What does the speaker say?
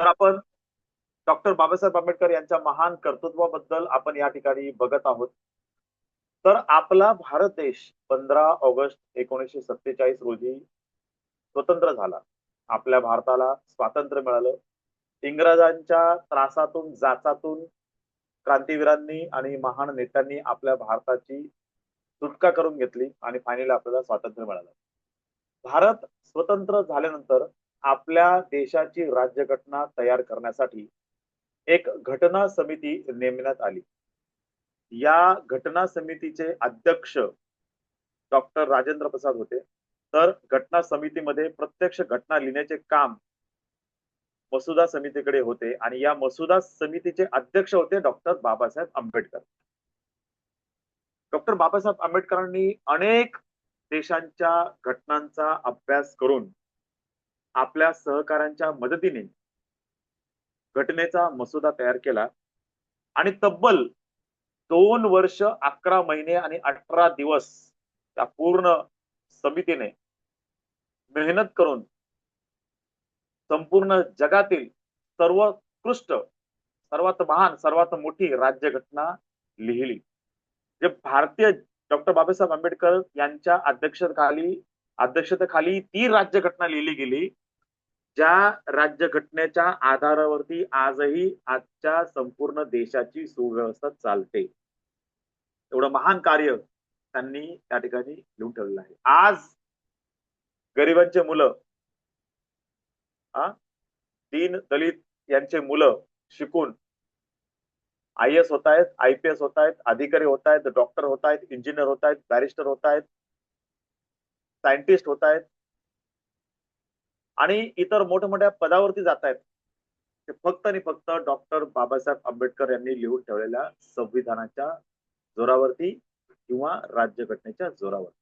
तर आपण डॉक्टर बाबासाहेब आंबेडकर यांच्या महान कर्तृत्वाबद्दल आपण या ठिकाणी बघत आहोत. तर आपला भारत देश पंधरा ऑगस्ट एकोणीसशे सत्तेचाळीस रोजी स्वतंत्र झाला. आपल्या भारताला स्वातंत्र्य मिळालं. इंग्रजांच्या त्रासातून जाचातून क्रांतीवीरांनी आणि महान नेत्यांनी आपल्या भारताची सुटका करून घेतली आणि फायनली आपल्याला स्वातंत्र्य मिळालं. भारत स्वतंत्र झाल्यानंतर आपल्या देशाची राज्यघटना तयार करण्यासाठी एक घटना समिती नेमण्यात आली. या घटना समितीचे अध्यक्ष डॉक्टर राजेंद्र प्रसाद होते. तर घटना समितीमध्ये प्रत्यक्ष घटना लिहिण्याचे काम मसुदा समितीकडे होते आणि या मसुदा समितीचे अध्यक्ष होते डॉक्टर बाबासाहेब आंबेडकर. डॉक्टर बाबासाहेब आंबेडकरांनी अनेक देशांच्या घटनांचा अभ्यास करून आपल्या सहकाऱ्यांच्या मदतीने घटनेचा मसुदा तयार केला. आणि तब्बल दोन वर्ष अकरा महिने आणि अठरा दिवस त्या पूर्ण समितीने मेहनत करून संपूर्ण जगातील सर्वोत्कृष्ट सर्वात महान सर्वात मोठी राज्यघटना लिहिली. जे भारतीय डॉक्टर बाबासाहेब आंबेडकर यांच्या अध्यक्षतेखाली अध्यक्षतेखाली ती राज्यघटना लिहिली गेली. ज्या राज्यघटनेच्या आधारावरती आजही आजच्या संपूर्ण देशाची सुव्यवस्था चालते. एवढं महान कार्य त्यांनी त्या ठिकाणी लिहून ठेवलेलं आहे. आज गरिबांचे मुलं हा? दलित यांचे मुलं शिकून आय एस होत आहेत आय पी एस होत आहेत अधिकारी होत आहेत डॉक्टर होत आहेत इंजिनियर होत आहेत बॅरिस्टर होत आहेत सायंटिस्ट होत आहेत आणि इतर मोठमोठ्या पदावरती जात आहेत ते फक्त आणि फक्त डॉक्टर बाबासाहेब आंबेडकर यांनी लिहून ठेवलेल्या संविधानाच्या जोरावरती किंवा राज्यघटनेच्या जोरावरती.